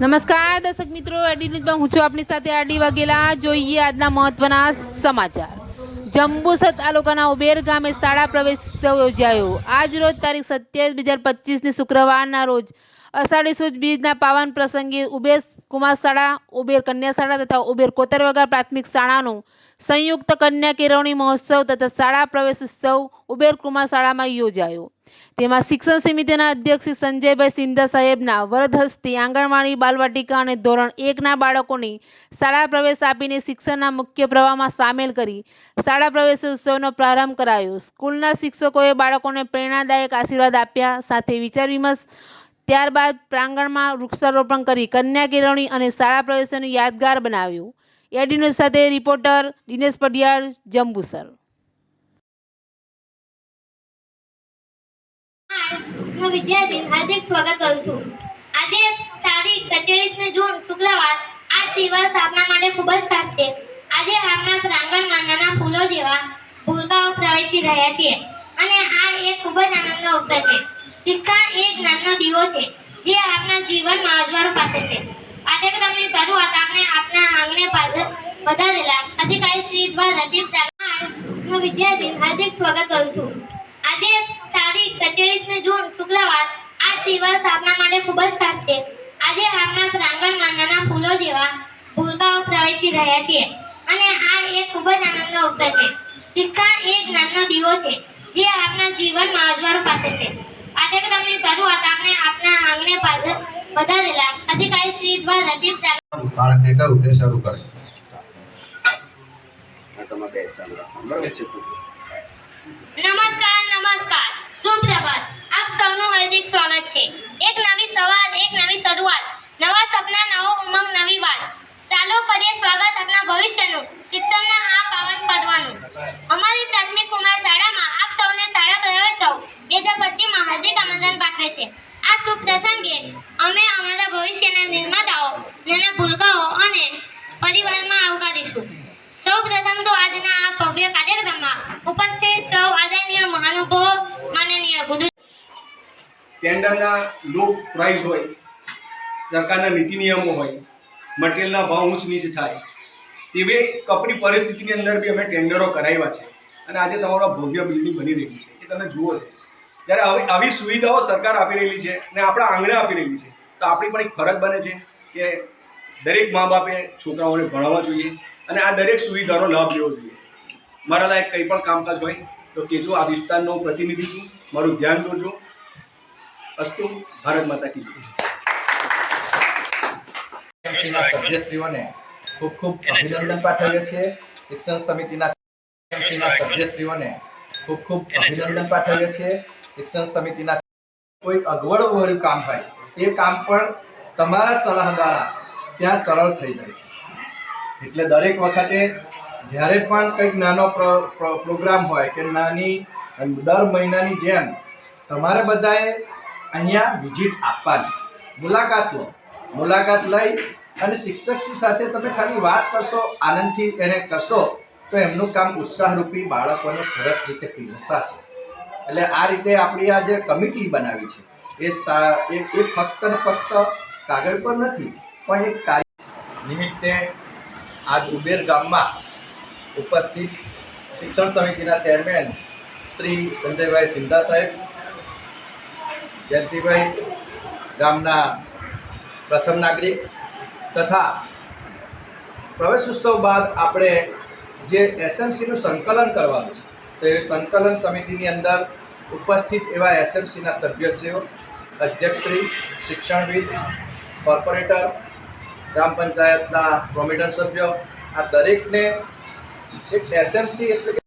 નમસ્કાર, દર્શક મિત્રો આડી ન્યૂઝમાં હું છું આપની સાથે આડી વાઘેલા. જોઈએ આજના મહત્વના સમાચાર. જંબુસર તાલુકાના ઉબેર ગામે શાળા પ્રવેશોત્સવ યોજાયો. આજ રોજ તારીખ સત્યાવીસ, બે હજાર પચીસની શુક્રવારના રોજ અષાઢી સુદ બીજના પાવન પ્રસંગે ઉબેર કુમાર શાળા ઉબેર કન્યા શાળા તથા ઉબેર કોતરવગા પ્રાથમિક શાળાનો સંયુક્ત કન્યા કેળવણી મહોત્સવ તથા શાળા પ્રવેશ ઉત્સવ ઉબેર કુમાર શાળામાં યોજાયો. તેમાં શિક્ષણ સમિતિના અધ્યક્ષ સંજયભાઈ સિંધા સાહેબના વરદહસ્તી આંગણવાડી, બાલવાટિકા અને ધોરણ એકના બાળકોને શાળા પ્રવેશ આપીને શિક્ષણના મુખ્ય પ્રવાહમાં સામેલ કરી શાળા પ્રવેશ ઉત્સવનો પ્રારંભ કરાયો. સ્કૂલના શિક્ષકોએ બાળકોને પ્રેરણાદાયક આશીર્વાદ આપ્યા, સાથે વિચાર વિમર્શ ત્યારબાદ પ્રાંગણમાં વૃક્ષારોપણ કરી કન્યા કેળવણી અને શાળા પ્રવેશોને યાદગાર બનાવ્યું. એડી સાથે રિપોર્ટર દિનેશ પડિયાળ જંબુસર. હું વિદ્યાર્થી, હાર્દિક સ્વાગત કરું છું. આજે તારીખ સત્યાવીસમી જૂન, શુક્રવાર. આ દિવસ આપણા માટે ખૂબ જ ખાસ છે. આજે આપણા પ્રાંગણમાં નાના ફૂલો જેવા ભૂલકાઓ પ્રવેશી રહ્યા છે અને આ એક ખૂબ જ આનંદનો અવસર છે. શિક્ષણ એ જ્ઞાનનો દીવો છે, જે આપણા જીવનમાં અજવાળું પાત્ર છે. પાઠ્યક્રમની શરૂઆત આપણે આપણા આંગણે વધારેલા અધિકારી શ્રી દ્વારા દીપ હું વિદ્યાર્થી હાર્દિક સ્વાગત કરું છું. આજે તારીખ સત્યાવીસમી જૂન, શુક્રવાર, આ દિવસ આપણા માટે ખૂબ જ ખાસ છે. આજે આપણા પ્રાંગણમાં નાના ફૂલો જેવા ભૂલકાઓ પ્રવેશી રહ્યા છીએ અને આ એક ખૂબ જ આનંદનો અવસર છે. શિક્ષણ એ જ્ઞાનનો દીવો છે, જે આપણા જીવનમાં અજવાળું પાત્ર છે. પાઠ્યક્રમની શરૂઆત આપણે આપણા આંગણે પાધ- વધારેલા અધિકારી શ્રી દ્વારા દીપ બાળકને કહ્યું તે શરૂ કરે? નમસ્કાર નમસ્કાર. સુપ્રભાત. આપ સૌનું હાર્દિક સ્વાગત છે. એક નવી સવાર એક નવી શરૂઆત નવા સપના નવો ઉમંગ નવી વાત ચાલો કરીએ સ્વાગત આપના ભવિષ્યનું શિક્ષણના આ પાવન પર્વનું અમારી પ્રાથમિક કુમાર શાળામાં આપ સૌને શાળા પ્રવેશો બે હજાર પચીસમાં હાર્દિક આમંત્રણ પાઠવે છે આ શુભ પ્રસંગે અમે અમારા ભવિષ્યના નિર્માતાઓ નાના ભૂલકાઓ અને પરિવારમાં આવકારીશું. સૌ પ્રથમ તો આજના આ ભવ્ય કાર્યક્રમમાં ઉપસ્થિત સૌ આદરણીય મહાનુભાવો, માનનીય ગુરુ ટેન્ડરના લો પ્રાઇસ હોય, સરકારના નીતિ નિયમો હોય મટીરિયલના ભાવ ઊંચ નીચ થાય, તેવી કપરી પરિસ્થિતિની અંદર બી અમે ટેન્ડરો કરાવ્યા છે. અને આજે તમારો ભવ્ય બિલ્ડિંગ બની રહ્યું છે. એ તમે જુઓ છો. જ્યારે આવી આવી સુવિધાઓ સરકાર આપી રહેલી છે અને આપણા આંગણે આપી રહેલી છે. તો આપણી પણ એક ફરજ બને છે કે દરેક મા બાપે છોકરાઓને ભણાવવા જોઈએ અને આ દરેક સુવિધાનો લાભ લેવો જોઈએ. મારા લાયક કંઈ પણ કામકાજ હોય તો કહેજો, આ વિસ્તારનો પ્રતિનિધિ છું. મારું ધ્યાન દોરજો. અસ્તુ, ભારત માતા કી સભ્યશ્રીઓને ખૂબ ખૂબ અભિનંદન પાઠવીએ છીએ. શિક્ષણ સમિતિના એમસીના સભ્યશ્રીઓને ખૂબ ખૂબ અભિનંદન પાઠવીએ છીએ. શિક્ષણ સમિતિના કોઈ અગવડ કામ હોય તે કામ પણ તમારા સલાહ દ્વારા ત્યાં સરળ થઈ જાય છે. એટલે દરેક વખતે જ્યારે પણ કંઈક નાનો પ્રો- પ્રો- પ્રોગ્રામ હોય કે નાની દર મહિનાની જેમ તમારે બધાએ અહીંયા વિઝિટ આપવાની. મુલાકાત લો. મુલાકાત લઈ અને શિક્ષકશ્રી સાથે તમે ખાલી વાત કરશો, આનંદથી એને કરશો, તો એમનું કામ ઉત્સાહરૂપી બાળકોને સરસ રીતે પીરસાશે. એટલે આ રીતે આપણી આ જે કમિટી બનાવી છે એ એ ફક્ત ને ફક્ત કાગળ પર નથી પણ એક કાર્ય નિમિત્તે આજ ઉબેર ગામમાં ઉપસ્થિત શિક્ષણ સમિતિના ચેરમેન શ્રી સંજયભાઈ સિંધા સાહેબ, જયંતિભાઈ ગામના પ્રથમ નાગરિક તથા પ્રવેશ ઉત્સવ બાદ આપણે જે એસએમસીનું સંકલન કરવાનું છે, તો એ સંકલન સમિતિની અંદર ઉપસ્થિત એવા એસએમસીના સભ્યશ્રીઓ, અધ્યક્ષશ્રી, શિક્ષણવિદ, કોર્પોરેટર ગ્રામ પંચાયતના કોમિટન સભ્યો. આ દરેકને એક એસએમસી એટલે કે